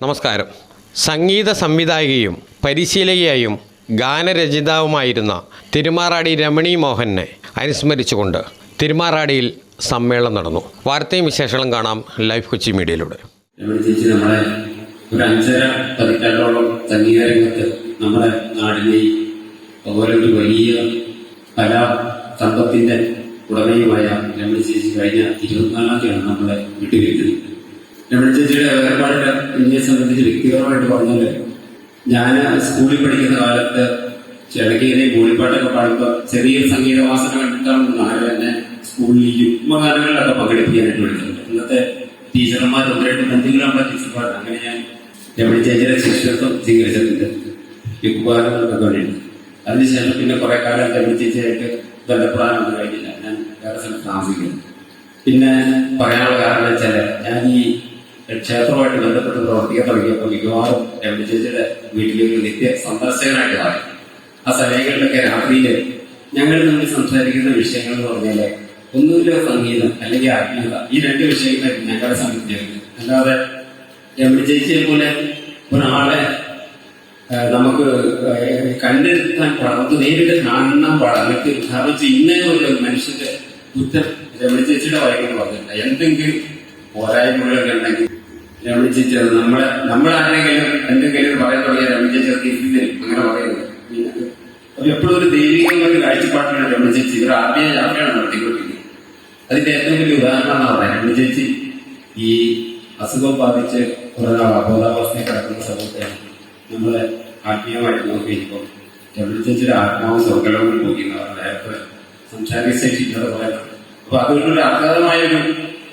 നമസ്കാരം. സംഗീത സംവിധായികയും പരിശീലകയായും ഗാനരചിതാവുമായിരുന്ന തിരുമാറാടി രമണി മോഹനെ അനുസ്മരിച്ചുകൊണ്ട് തിരുമാറാടിയിൽ സമ്മേളനം നടന്നു. വാർത്തയും വിശേഷങ്ങളും കാണാം ലൈഫ് കൊച്ചി മീഡിയയിലൂടെ. ഒരു അഞ്ചര പതിറ്റാണ്ടോളം നമ്മുടെ വലിയ കലാ സമ്പത്തിന്റെ ഉടമയുമായ രമണി ചേച്ചി കഴിഞ്ഞ ഇരുപത്തിനാലാം തീയതിയാണ് നമ്മളെ വിട്ടുവീഴ്ത്തത് രമണി ചേച്ചിയുടെ വേർപാടിന് എന്നെ സംബന്ധിച്ച് വ്യക്തിപരമായിട്ട് പറഞ്ഞാൽ ഞാൻ സ്കൂളിൽ പഠിക്കുന്ന കാലത്ത് ചെടക്കേനെ മൂളിപ്പാട്ടൊക്കെ പാടുമ്പോൾ ചെറിയൊരു സംഗീത വാസന കണ്ടിട്ടാണ് ആരും തന്നെ സ്കൂളിൽ യുഗ്മഗാനങ്ങളിലൊക്കെ പങ്കെടുപ്പിക്കാനായിട്ട് വിളിച്ചിട്ടുണ്ട് ഇന്നത്തെ ടീച്ചർമാർ ഒന്ന് രണ്ട് ടീച്ചർ ടീച്ചർമാർ. അങ്ങനെ ഞാൻ രമണി ചേച്ചിയുടെ ശിഷ്യത്വം സ്വീകരിച്ചിട്ടുണ്ട്. യുഗ്മഗാനങ്ങളൊക്കെ വേണ്ടിയിട്ട്. അതിനുശേഷം പിന്നെ കുറെ കാലം രമണി ചേച്ചിയായിട്ട് ബന്ധപ്പെടാനൊന്നും കഴിഞ്ഞില്ല. ഞാൻ വേറെ സ്ഥലത്ത് താമസിക്കുന്നു. പിന്നെ പറയാനുള്ള കാരണം വെച്ചാൽ ഞാൻ ഈ ക്ഷേത്രവുമായിട്ട് ബന്ധപ്പെട്ട് പ്രവർത്തിക്കാൻ തുടങ്ങിയപ്പോൾ മിക്കവാറും രമണി ചേച്ചിയുടെ വീട്ടിലേക്ക് നിത്യ സന്ദർശകനായിട്ട് മാറി. ആ സമയങ്ങളിലൊക്കെ രാത്രിയിൽ ഞങ്ങൾ തമ്മിൽ സംസാരിക്കുന്ന വിഷയങ്ങൾ എന്ന് പറഞ്ഞാൽ ഒന്നുമില്ല സംഗീതം അല്ലെങ്കിൽ ആത്മീയത ഈ രണ്ട് വിഷയങ്ങളായിരുന്നു ഞങ്ങളുടെ സംബന്ധിച്ചിരുന്നത് അല്ലാതെ രമണി ചേച്ചിയെ പോലെ ഒരാളെ നമുക്ക് കണ്ടെത്താൻ നമുക്ക് നേരിട്ട് കാണണം കാരണം വെച്ചാൽ ഇന്നേ ഒരു മനുഷ്യന്റെ കുറ്റം രമണി ചേച്ചിയുടെ വായിക്കാൻ പറഞ്ഞിട്ടില്ല എന്തെങ്കിലും പോരായ്മകളൊക്കെ ഉണ്ടെങ്കിൽ രമണി ചേച്ചി അത് നമ്മളെ നമ്മളാരെങ്കിലും എന്തെങ്കിലും പറയാൻ തുടങ്ങിയ രമണി ചേച്ചി അത് അങ്ങനെ പറയുന്നത്. അത് എപ്പോഴും ഒരു ദൈവികമായ ഒരു കാഴ്ചപ്പാട്ടിലാണ് രമണി ചേച്ചി ഒരു ആത്മീയ യാത്രയാണ് നടത്തിക്കൊണ്ടിരിക്കുന്നത്. അതിന്റെ ഏറ്റവും വലിയ ഉദാഹരണമാണ് പറയാം രമണി ഈ അസുഖം ബാധിച്ച് കുറെ നാൾ അബോധാവസ്ഥയിൽ കിടക്കുന്ന സമയത്ത് നമ്മളെ ആത്മീയമായിട്ട് നോക്കിയിരിക്കും രമണി ചേച്ചിയുടെ ആത്മാവ് സ്വർഗലോകം നോക്കിയെന്നാണ് നേരത്തെ സംസാരിക ശേഷി ഇല്ലാതെ പറയുന്നത് അപ്പൊ അതുകൊണ്ടൊരു അഗാധമായ ഒരു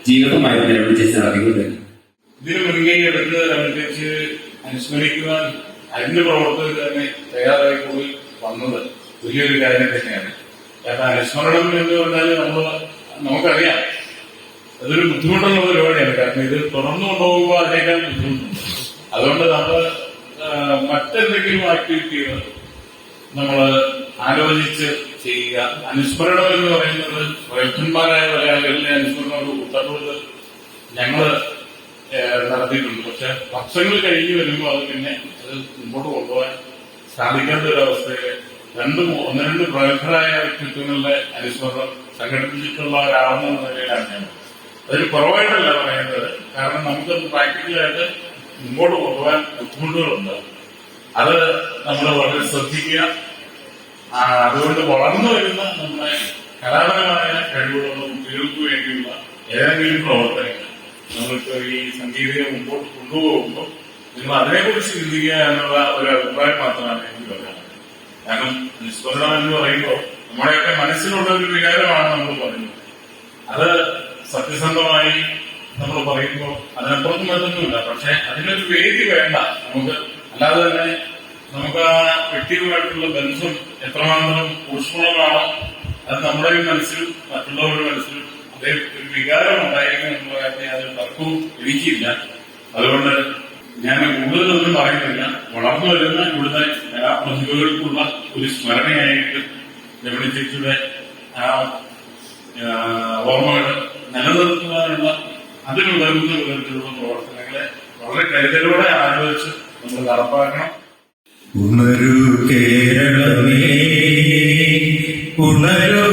ജീവിതമായിരുന്നു രമണി നടത്തിക്കൊണ്ടിരുന്നത്. ഇതിന് മുൻകൈ എടുത്ത് അനുസരിച്ച് അനുസ്മരിക്കുവാൻ അതിന്റെ പ്രവർത്തകർ തന്നെ തയ്യാറായി കൂടി വന്നത് വലിയൊരു കാര്യം തന്നെയാണ്. കാരണം അനുസ്മരണം എന്ന് പറഞ്ഞാൽ നമ്മൾ നമുക്കറിയാം. അതൊരു ബുദ്ധിമുട്ടുള്ള പരിപാടിയാണ്. കാരണം ഇത് തുറന്നു കൊണ്ടുപോകുമ്പോൾ അതിനേക്കാൾ ബുദ്ധിമുട്ടുണ്ട്. അതുകൊണ്ട് നമ്മൾ മറ്റെന്തെങ്കിലും ആക്ടിവിറ്റികൾ നമ്മൾ ആലോചിച്ച് ചെയ്യുക. അനുസ്മരണം എന്ന് പറയുന്നത് വൈദ്യന്മാരായ ഒരാളുകളിലെ അനുസ്മരണം ഉത്തരവ് ഞങ്ങൾ നടത്തിയിട്ടുണ്ട്. പക്ഷെ വർഷങ്ങൾ കഴിഞ്ഞ് വരുമ്പോൾ അത് പിന്നെ മുമ്പോട്ട് കൊണ്ടുപോകാൻ സാധിക്കാത്ത ഒരു അവസ്ഥയിൽ രണ്ട് ഒന്ന് രണ്ട് പ്രഗത്ഭരായ വ്യക്തിത്വങ്ങളുടെ അനുസ്മരണം സംഘടിപ്പിച്ചിട്ടുള്ള ഒരാളെന്ന നിലയിലാണ് ഞാൻ. അതൊരു കുറവായിട്ടല്ല പറയുന്നത് കാരണം നമുക്കത് പ്രാക്ടിക്കലായിട്ട് മുമ്പോട്ട് കൊണ്ടുപോകാൻ ബുദ്ധിമുട്ടുകളുണ്ട്. അത് നമ്മൾ വളരെ ശ്രദ്ധിക്കുക. അതുകൊണ്ട് വളർന്നു വരുന്ന നമ്മുടെ കലാപരമായ കഴിവുകളുള്ള കുട്ടികൾക്ക് വേണ്ടിയുള്ള ഏതെങ്കിലും പ്രവർത്തനങ്ങൾ നമ്മൾക്ക് ഈ സംഗീതം മുമ്പോട്ട് കൊണ്ടുപോകുമ്പോൾ നിങ്ങൾ അതിനെക്കുറിച്ച് ചിന്തിക്കുക എന്നുള്ള ഒരു അഭിപ്രായം മാത്രമാണ് എനിക്ക് പറയാനുള്ളത്. കാരണം നിസ്പന്ദനം എന്ന് പറയുമ്പോൾ നമ്മുടെയൊക്കെ മനസ്സിലുള്ള ഒരു വികാരമാണ് നമ്മൾ പറയുന്നത്. അത് സത്യസന്ധമായി നമ്മൾ പറയുമ്പോൾ അതിനപ്പുറത്തും മറ്റൊന്നുമില്ല. പക്ഷെ അതിനൊരു വേദി വേണ്ട. നമുക്ക് അല്ലാതെ തന്നെ നമുക്ക് ആ വ്യക്തിയുമായിട്ടുള്ള ബന്ധം എത്രമാത്രം ഊഷ്മളമാണ് അത് നമ്മുടെ മനസ്സിലും മറ്റുള്ളവരുടെ മനസ്സിലും ഒരു വികാരം ഉണ്ടായിരിക്കും എന്നുള്ള കാര്യത്തിൽ അത് തർക്കവും എനിക്കില്ല. അതുകൊണ്ട് ഞാൻ കൂടുതലൊന്നും പറയുന്നില്ല. വളർന്നു വരുന്ന ഇവിടുത്തെ എല്ലാ പ്രതിഭകൾക്കുള്ള ഒരു സ്മരണയായിട്ട് രമണി ചേച്ചിയുടെ ആ, ഓർമ്മകൾ നിലനിർത്തുവാനുള്ള അതിനുതകുന്ന വിധത്തിലുള്ള പ്രവർത്തനങ്ങളെ വളരെ കരുതലോടെ ആലോചിച്ച് നമ്മൾ നടപ്പാക്കണം. ഉണരു കേരളമേ ഉണരൂ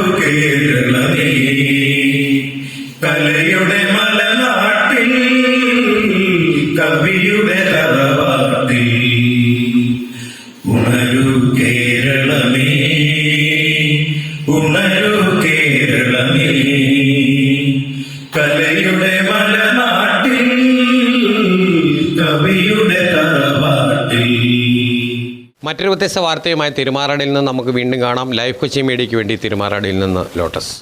മറ്റൊരു വ്യത്യസ്ത വാർത്തയുമായി തിരുമാറാടിയിൽ നിന്ന് നമുക്ക് വീണ്ടും കാണാം. ലൈഫ് കൊച്ചി മീഡിയയ്ക്ക് വേണ്ടി തിരുമാറാടിയിൽ നിന്ന് ലോട്ടസ്.